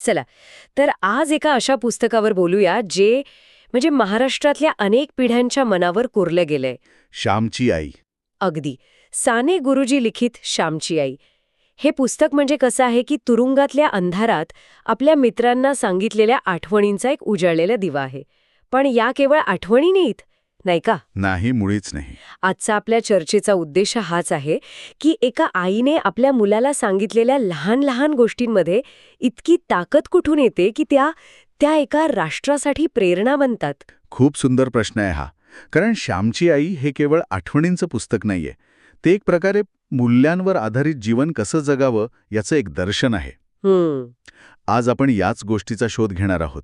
चला तर आज एका अशा पुस्तकावर बोलूया जे म्हणजे महाराष्ट्रातल्या अनेक पिढ्यांच्या मनावर कोरलं गेलंय. श्यामची आई. अगदी. साने गुरुजी लिखित श्यामची आई. हे पुस्तक म्हणजे कसं आहे की तुरुंगातल्या अंधारात आपल्या मित्रांना सांगितलेल्या आठवणींचा एक उजळलेला दिवा आहे. पण या केवळ आठवणी नाहीत नाही का? नाही मुळीच नाही. आजचा आपल्या चर्चेचा उद्देश हाच आहे की एका आईने आपल्या मुलाला सांगितलेल्या लहान लहान गोष्टींमध्ये इतकी ताकद कुठून येते की त्या त्या एका राष्ट्रासाठी प्रेरणा बनतात? खूप सुंदर प्रश्न आहे हा. कारण श्यामची आई हे केवळ आठवणींचं पुस्तक नाहीये. ते एक प्रकारे मूल्यांवर आधारित जीवन कसं जगावं याचं एक दर्शन आहे. आज आपण याच गोष्टीचा शोध घेणार आहोत.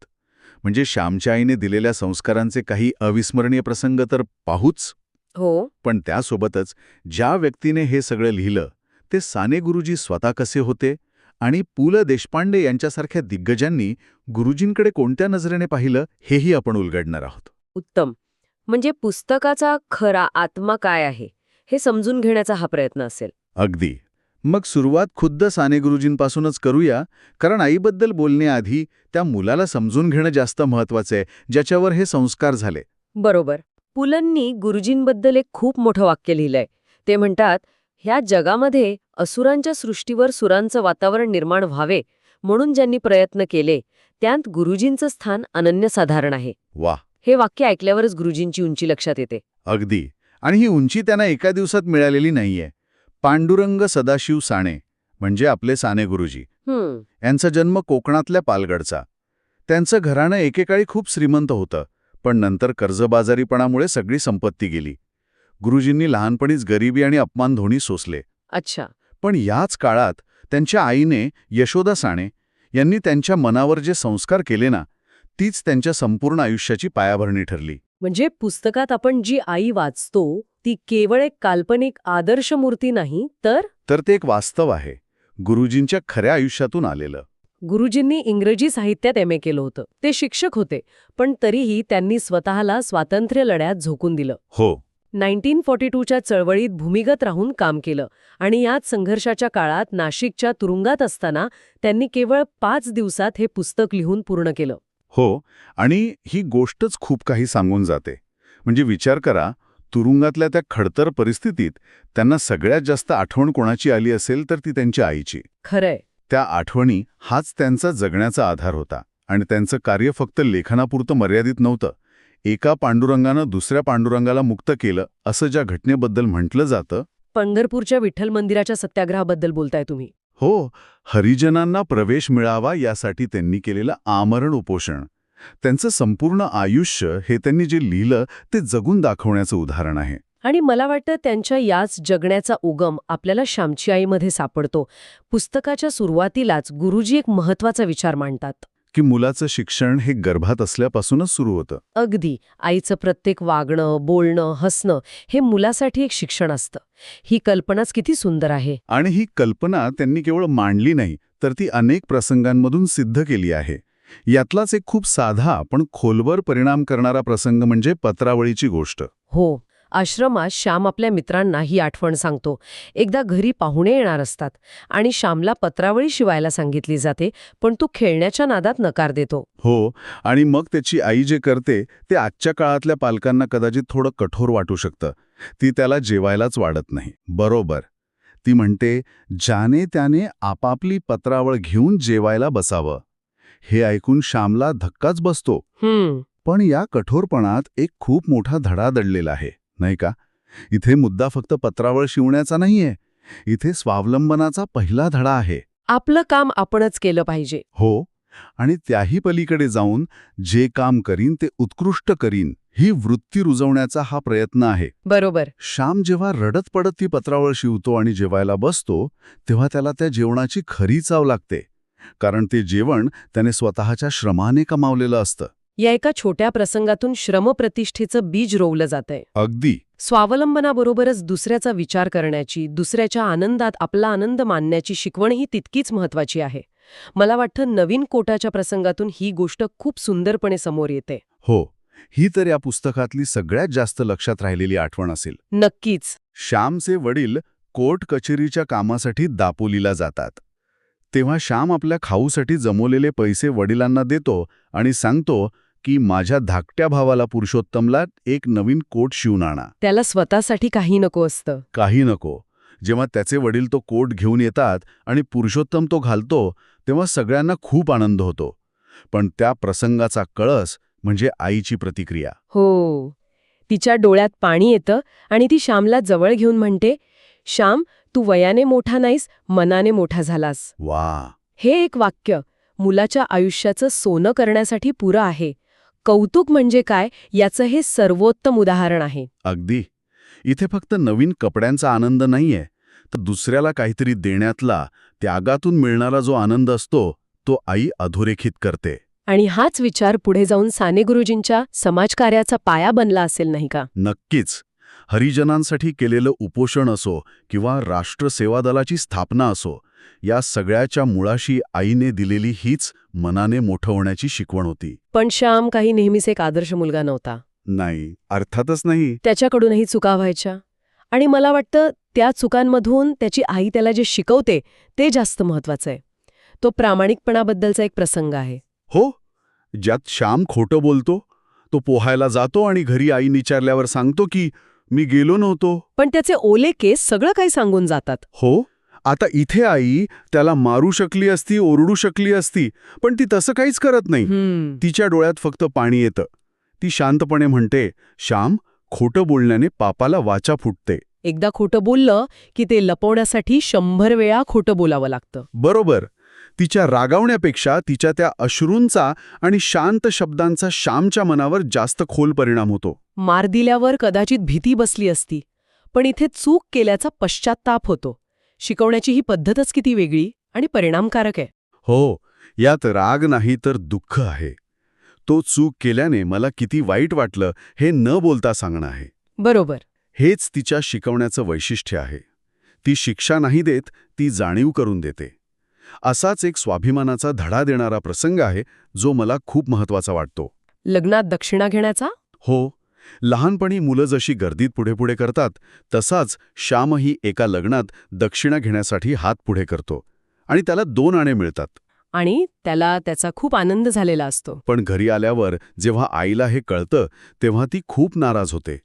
म्हणजे श्यामच्या आईने दिलेल्या संस्कारांचे काही अविस्मरणीय प्रसंग तर पाहूच. हो. पण त्यासोबतच ज्या व्यक्तीने हे सगळं लिहिलं ते साने गुरुजी स्वतः कसे होते आणि पु ल देशपांडे यांच्यासारख्या दिग्गजांनी गुरुजींकडे कोणत्या नजरेने पाहिलं हेही आपण उलगडणार आहोत. उत्तम. म्हणजे पुस्तकाचा खरा आत्मा काय आहे हे समजून घेण्याचा हा प्रयत्न असेल. अगदी. मग सुरुवात खुद्द साने गुरुजींपासूनच करूया कारण आईबद्दल बोलण्याआधी त्या मुलाला समजून घेणं जास्त महत्वाचं आहे ज्याच्यावर हे संस्कार झाले. बरोबर. पुलंनी गुरुजींबद्दल एक खूप मोठं वाक्य लिहिलंय. ते म्हणतात ह्या जगामध्ये असुरांच्या सृष्टीवर सुरांचं वातावरण निर्माण व्हावे म्हणून ज्यांनी प्रयत्न केले त्यात गुरुजींचं स्थान अनन्यसाधारण आहे. वा हे वाक्य ऐकल्यावरच गुरुजींची उंची लक्षात येते. अगदी. आणि ही उंची त्यांना एका दिवसात मिळालेली नाहीये. पांडुरंग सदाशिव साणे म्हणजे आपले साने गुरुजी. यांचा जन्म कोकणातल्या पालगडचा. त्यांचं घराणं एकेकाळी खूप श्रीमंत होतं पण नंतर कर्जबाजारीपणामुळे सगळी संपत्ती गेली. गुरुजींनी लहानपणीच गरिबी आणि अपमान धोणी सोसले. अच्छा. पण याच काळात त्यांच्या आईने यशोदा साणे यांनी त्यांच्या मनावर जे संस्कार केले ना तीच त्यांच्या संपूर्ण आयुष्याची पायाभरणी ठरली. म्हणजे पुस्तकात आपण जी आई वाचतो ती केवळ एक काल्पनिक आदर्श मूर्ती नाही तर? तर ते एक वास्तव आहे. गुरुजींच्या खऱ्या आयुष्यातून आलेलं. गुरुजींनी इंग्रजी साहित्यात एम ए केलं होतं. ते शिक्षक होते पण तरीही त्यांनी स्वतःला स्वातंत्र्य लढ्यात झोकून दिलं. हो. नाईन्टीन फॉर्टी टूच्या चळवळीत भूमिगत राहून काम केलं आणि याच संघर्षाच्या काळात नाशिकच्या तुरुंगात असताना त्यांनी केवळ पाच दिवसात हे पुस्तक लिहून पूर्ण केलं. हो आणि ही गोष्टच खूप काही सांगून जाते. म्हणजे विचार करा तुरुंगातल्या त्या खडतर परिस्थितीत त्यांना सगळ्यात जास्त आठवण कोणाची आली असेल तर ती त्यांच्या आईची. खरंय. त्या आठवणी हाच त्यांचा जगण्याचा आधार होता आणि त्यांचं कार्य फक्त लेखनापुरतं मर्यादित नव्हतं. एका पांडुरंगानं दुसऱ्या पांडुरंगाला मुक्त केलं असं ज्या घटनेबद्दल म्हटलं जातं. पंढरपूरच्या विठ्ठल मंदिराच्या सत्याग्रहाबद्दल बोलताय तुम्ही. हो हरिजनांना प्रवेश मिळावा यासाठी त्यांनी केलेलं आमरण उपोषण. त्यांचं संपूर्ण आयुष्य हे त्यांनी जे लिहिलं ते जगून दाखवण्याचं उदाहरण आहे. आणि मला वाटतं त्यांच्या याच जगण्याचा उगम आपल्याला श्यामची आईमध्ये सापडतो. पुस्तकाच्या सुरुवातीलाच गुरुजी एक महत्त्वाचा विचार मांडतात. की मुलाचं शिक्षण हे गर्भात असल्यापासूनच सुरू होतं. अगदी. आईचं प्रत्येक वागणं बोलणं हसणं हे मुलासाठी एक शिक्षण असतं. ही कल्पनाच किती सुंदर आहे. आणि ही कल्पना त्यांनी केवळ मांडली नाही तर ती अनेक प्रसंगांमधून सिद्ध केली आहे. यातलाच एक खूप साधा पण खोलवर परिणाम करणारा प्रसंग म्हणजे पत्रावळीची गोष्ट. हो आश्रमात श्याम आपल्या मित्रांना ही आठवण सांगतो. एकदा घरी पाहुणे येणार असतात आणि श्यामला पत्रावळी शिवायला सांगितली जाते पण तो खेळण्याच्या नादात नकार देतो. हो आणि मग त्याची आई जे करते ते आजच्या काळातल्या पालकांना कदाचित थोडं कठोर वाटू शकतं. ती त्याला जेवायलाच वाढत नाही. बरोबर. ती म्हणते ज्याने त्याने आपापली पत्रावळ घेऊन जेवायला बसावं. हे ऐकून श्यामला धक्काच बसतो. पण या कठोरपणात एक खूप मोठा धडा दडलेला आहे नाही का? इथे मुद्दा फक्त पत्रावळ शिवण्याचा नाहीये. इथे स्वावलंबनाचा पहिला धडा आहे. आपलं काम आपणच केलं पाहिजे. हो आणि त्याही पलीकडे जाऊन जे काम करीन ते उत्कृष्ट करीन ही वृत्ती रुजवण्याचा हा प्रयत्न आहे. बरोबर. श्याम जेव्हा रडत पडत ती पत्रावळ शिवतो आणि जेवायला बसतो तेव्हा त्याला त्या जेवणाची खरी चाव लागते. कारण ते जेवण त्याने स्वतःच्या श्रमाने कमावलेलं असतं. या एका छोट्या प्रसंगातून श्रमप्रतिष्ठेचं बीज रोवलं जातंय. अगदी. स्वावलंबनाबरोबरच दुसऱ्याचा विचार करण्याची दुसऱ्याच्या आनंदात आपला आनंद मानण्याची शिकवणही तितकीच महत्वाची आहे. मला वाटतं नवीन कोटाच्या प्रसंगातून ही गोष्ट खूप सुंदरपणे समोर येते. हो ही तर या पुस्तकातली सगळ्यात जास्त लक्षात राहिलेली आठवण असेल. नक्कीच. श्यामचे वडील कोर्ट कचेरीच्या कामासाठी दापोलीला जातात. तेव्हा श्याम आपल्या खाऊसाठी जमवलेले पैसे वडिलांना देतो आणि सांगतो की माझ्या धाकट्या भावाला पुरुषोत्तमला एक नवीन कोट शिवून आणा. त्याला स्वतःसाठी काही नको असतं. काही नको. जेव्हा त्याचे वडील तो कोट घेऊन येतात आणि पुरुषोत्तम तो घालतो तेव्हा सगळ्यांना खूप आनंद होतो. पण त्या प्रसंगाचा कळस म्हणजे आईची प्रतिक्रिया. हो. तिच्या डोळ्यात पाणी येतं आणि ती श्यामला जवळ घेऊन म्हणते श्याम तू वयाने मोठा नाहीस मनाने मोठा झालास. वा. हे एक वाक्य मुलाच्या आयुष्याचं सोनं करण्यासाठी पुरं आहे. कौतुक म्हणजे काय याचं हे सर्वोत्तम उदाहरण आहे. अगदी. इथे फक्त नवीन कपड्यांचा आनंद नाहीये तर दुसऱ्याला काहीतरी देण्यातला त्यागातून मिळणारा जो आनंद असतो तो आई अधोरेखित करते. आणि हाच विचार पुढे जाऊन साने गुरुजींच्या समाजकार्याचा पाया बनला असेल नाही का? नक्कीच. हरिजनांसाठी केलेलं उपोषण असो किंवा राष्ट्र सेवा दलाची स्थापना असो या सगळ्याच्या मुळाशी आईने दिलेली हीच मनाने मोठं होण्याची शिकवण होती. पण श्याम काही नेहमीच एक आदर्श मुलगा नव्हता. नाही अर्थातच नाही. त्याच्याकडूनही चुका व्हायच्या. आणि मला वाटतं त्या चुकांमधून त्याची आई त्याला जे शिकवते ते जास्त महत्वाचं आहे. तो प्रामाणिकपणाबद्दलचा एक प्रसंग आहे. हो ज्यात श्याम खोटं बोलतो तो पोहायला जातो आणि घरी आई विचारल्यावर सांगतो की मी गेलो नव्हतो. पण त्याचे ओले केस सगळं काही सांगून जातात. हो आता इथे आई त्याला मारू शकली असती ओरडू शकली असती पण ती तसं काहीच करत नाही. तिच्या डोळ्यात फक्त पाणी येतं. ती शांतपणे म्हणते श्याम खोटं बोलण्याने पापाला वाचा फुटते. एकदा खोटं बोललं की ते लपवण्यासाठी शंभर वेळा खोटं बोलावं लागतं. बरोबर. तिच्या रागावण्यापेक्षा तिच्या त्या अश्रूंचा आणि शांत शब्दांचा श्यामच्या मनावर जास्त खोल परिणाम होतो. मार दिल्यावर कदाचित भीती बसली असती पण इथे चूक केल्याचा पश्चात्ताप होतो. शिकवण्याची ही पद्धतच किती वेगळी आणि परिणामकारक आहे. हो यात राग नाही तर दुःख आहे. तो चूक केल्याने मला किती वाईट वाटलं हे न बोलता सांगणं आहे. बरोबर. हेच तिच्या शिकवण्याचं वैशिष्ट्य आहे. ती शिक्षा नाही देत ती जाणीव करून देते. असाच एक स्वाभिमानाचा धडा देणारा प्रसंग आहे जो मला खूप महत्त्वाचा वाटतो. लग्नात दक्षिणा घेण्याचा? हो लहानपणी मुलं जशी गर्दीत पुढे पुढे करतात तसाच श्यामही एका लग्नात दक्षिणा घेण्यासाठी हात पुढे करतो आणि त्याला दोन आणे मिळतात. आणि त्याला त्याचा खूप आनंद झालेला असतो. पण घरी आल्यावर जेव्हा आईला हे कळतं तेव्हा ती खूप नाराज होते.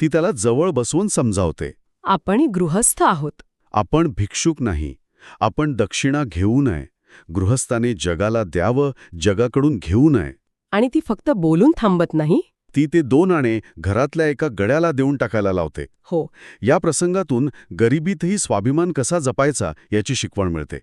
ती त्याला जवळ बसवून समजावते. आपण गृहस्थ आहोत. आपण भिक्षुक नाही. आपण दक्षिणा घेऊ नये. गृहस्थाने जगाला द्यावं जगाकडून घेऊ नये. आणि ती फक्त बोलून थांबत नाही? ती ते दोन आणे घरातल्या एका गड्याला देऊन टाकायला लावते. हो. या प्रसंगातून गरिबीतही स्वाभिमान कसा जपायचा याची शिकवण मिळते.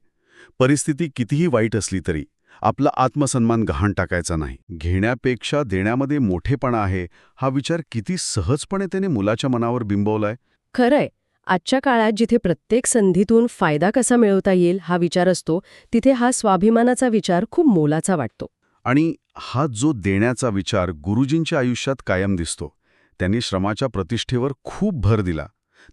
परिस्थिती कितीही वाईट असली तरी आपला आत्मसन्मान गहाण टाकायचा नाही. घेण्यापेक्षा देण्यामध्ये मोठेपणा आहे हा विचार किती सहजपणे त्याने मुलाच्या मनावर बिंबवलाय? खरंय. आजच्या काळात जिथे प्रत्येक संधीतून फायदा कसा मिळवता येईल हा विचार असतो तिथे हा स्वाभिमानाचा विचार खूप मोलाचा वाटतो. आणि हा जो देण्याचा विचार गुरुजींच्या आयुष्यात कायम दिसतो त्यांनी श्रमाच्या प्रतिष्ठेवर खूप भर दिला.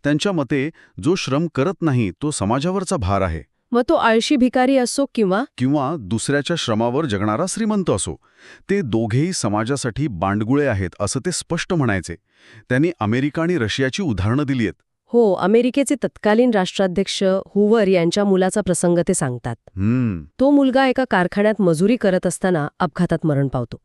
त्यांच्या मते जो श्रम करत नाही तो समाजावरचा भार आहे. मग तो आळशी भिकारी असो किंवा किंवा दुसऱ्याच्या श्रमावर जगणारा श्रीमंत असो. ते दोघेही समाजासाठी बांडगुळे आहेत असं ते स्पष्ट म्हणायचे. त्यांनी अमेरिका आणि रशियाची उदाहरणं दिली आहेत हो अमेरिकेचे तत्कालीन राष्ट्राध्यक्ष हुवर यांच्या मुलाचा प्रसंग ते सांगतात. हम्म. तो मुलगा एका कारखान्यात मजुरी करत असताना अपघातात मरण पावतो.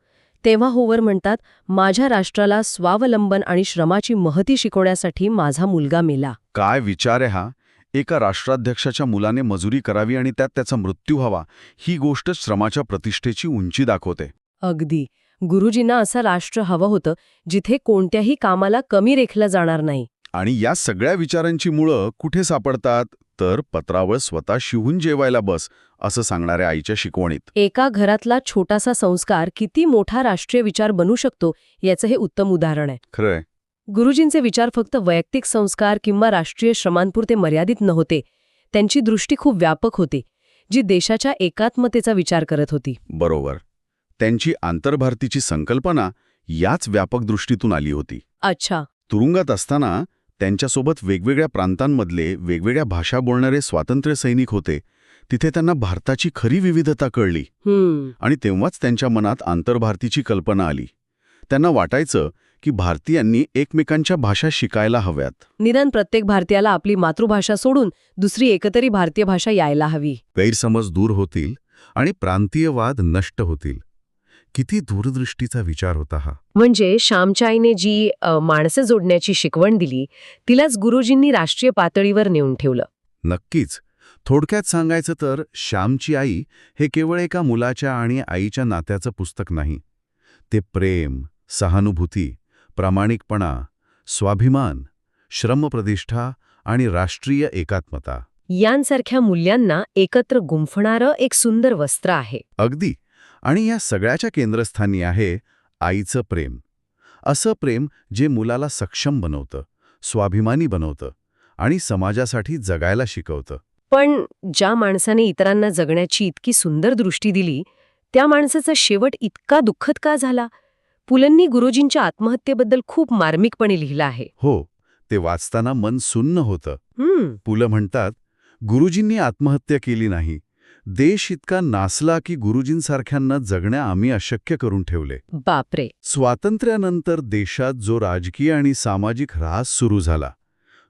तेव्हा होवर म्हणतात माझ्या राष्ट्राला स्वावलंबन आणि श्रमाची महती शिकवण्यासाठी माझा मुलगा मेला. काय विचार आहे हा? एका राष्ट्राध्यक्षाच्या मुलाने मजुरी करावी आणि त्यात त्याचा मृत्यू व्हावा ही गोष्ट श्रमाच्या प्रतिष्ठेची उंची दाखवते. अगदी. गुरुजींना असं राष्ट्र हवं होतं जिथे कोणत्याही कामाला कमी रेखलं जाणार नाही. आणि या सगळ्या विचारांची मुळं कुठे सापडतात? तर पत्रावळ स्वतः शिवून जेवायला बस असं सांगणाऱ्या आईच्या शिकवणीत. एका घरातला छोटासा संस्कार किती मोठा राष्ट्रीय विचार बनू शकतो याचं हे उत्तम उदाहरण आहे. खरंय. गुरुजींचे विचार फक्त वैयक्तिक संस्कार किंवा राष्ट्रीय श्रमांपुरते मर्यादित नव्हते. त्यांची दृष्टी खूप व्यापक होती जी देशाच्या एकात्मतेचा विचार करत होती. बरोबर. त्यांची आंतरभारतीची संकल्पना याच व्यापक दृष्टीतून आली होती. अच्छा. तुरुंगात असताना त्यांच्यासोबत वेगवेगळ्या प्रांतांमधले वेगवेगळ्या भाषा बोलणारे स्वातंत्र्य सैनिक होते. तिथे त्यांना भारताची खरी विविधता कळली. आणि तेव्हाच त्यांच्या मनात आंतरभारतीची कल्पना आली. त्यांना वाटायचं की भारतीयांनी एकमेकांच्या भाषा शिकायला हव्यात. निदान प्रत्येक भारतीयाला आपली मातृभाषा सोडून दुसरी एकतरी भारतीय भाषा यायला हवी. गैरसमज दूर होतील आणि प्रांतीयवाद नष्ट होतील. किती दूरदृष्टीचा विचार होता हा. म्हणजे श्यामच्या आईने जी माणसं जोडण्याची शिकवण दिली तिलाच गुरुजींनी राष्ट्रीय पातळीवर नेऊन ठेवलं. नक्कीच. थोडक्यात सांगायचं तर श्यामची आई हे केवळ एका मुलाच्या आणि आईच्या नात्याचं पुस्तक नाही. ते प्रेम सहानुभूती प्रामाणिकपणा स्वाभिमान श्रमप्रतिष्ठा आणि राष्ट्रीय एकात्मता. यांसारख्या मूल्यांना एकत्र गुंफणारं एक सुंदर वस्त्र आहे. अगदी. आणि या सगळ्याच्या केंद्रस्थानी आहे आईचं प्रेम. असं प्रेम जे मुलाला सक्षम बनवतं स्वाभिमानी बनवतं आणि समाजासाठी जगायला शिकवतं. पण ज्या माणसाने इतरांना जगण्याची इतकी सुंदर दृष्टी दिली त्या माणसाचा शेवट इतका दुःखद का झाला? पुलंनी गुरुजींच्या आत्महत्येबद्दल खूप मार्मिकपणे लिहिलं आहे. हो ते वाचताना मन सुन्न होतं. पुलं म्हणतात गुरुजींनी आत्महत्या केली नाही देश इतका नासला की गुरुजींसारख्यांना जगण्या आम्ही अशक्य करून ठेवले. बापरे. स्वातंत्र्यानंतर देशात जो राजकीय आणि सामाजिक ऱ्हास सुरू झाला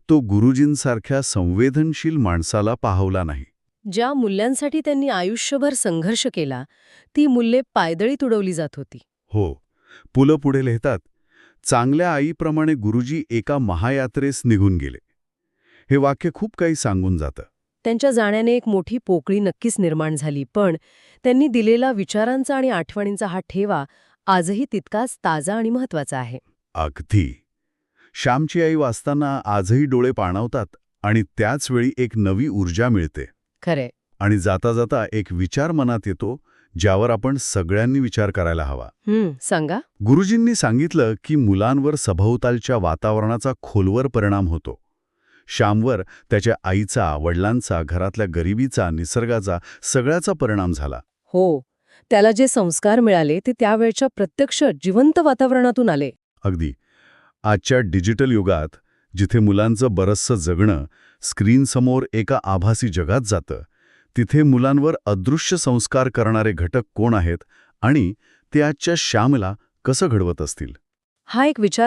तो गुरुजींसारख्या संवेदनशील माणसाला पाहवला नाही. ज्या मूल्यांसाठी त्यांनी आयुष्यभर संघर्ष केला ती मूल्ये पायदळी तुडवली जात होती. हो पुलं पुढे लिहितात चांगल्या आईप्रमाणे गुरुजी एका महायात्रेस निघून गेले. हे वाक्य खूप काही सांगून जातं. त्यांच्या जाण्याने एक मोठी पोकळी नक्कीच निर्माण झाली पण त्यांनी दिलेला विचारांचा आणि आठवणींचा हा ठेवा आजही तितकाच ताजा आणि महत्त्वाचा आहे. अगदी. श्यामची आई वाचताना आजही डोळे पाणावतात आणि त्याचवेळी एक नवी ऊर्जा मिळते. खरे आणि जाता जाता एक विचार मनात येतो ज्यावर आपण सगळ्यांनी विचार करायला हवा. सांगा. गुरुजींनी सांगितलं की मुलांवर सभोवतालच्या वातावरणाचा खोलवर परिणाम होतो. श्यामवर त्याच्या आईचा वडिलांचा घरातल्या गरिबीचा निसर्गाचा सगळ्याचा परिणाम झाला. हो त्याला जे संस्कार मिळाले ते त्यावेळच्या प्रत्यक्ष जिवंत वातावरणातून आले. अगदी. आजच्या डिजिटल युगात जिथे मुलांचं बरचसं जगणं स्क्रीनसमोर एका आभासी जगात जातं तिथे मुलांवर अदृश्य संस्कार करणारे घटक कोण आहेत आणि ते आजच्या श्यामला कसं घडवत असतील? हा एक विचार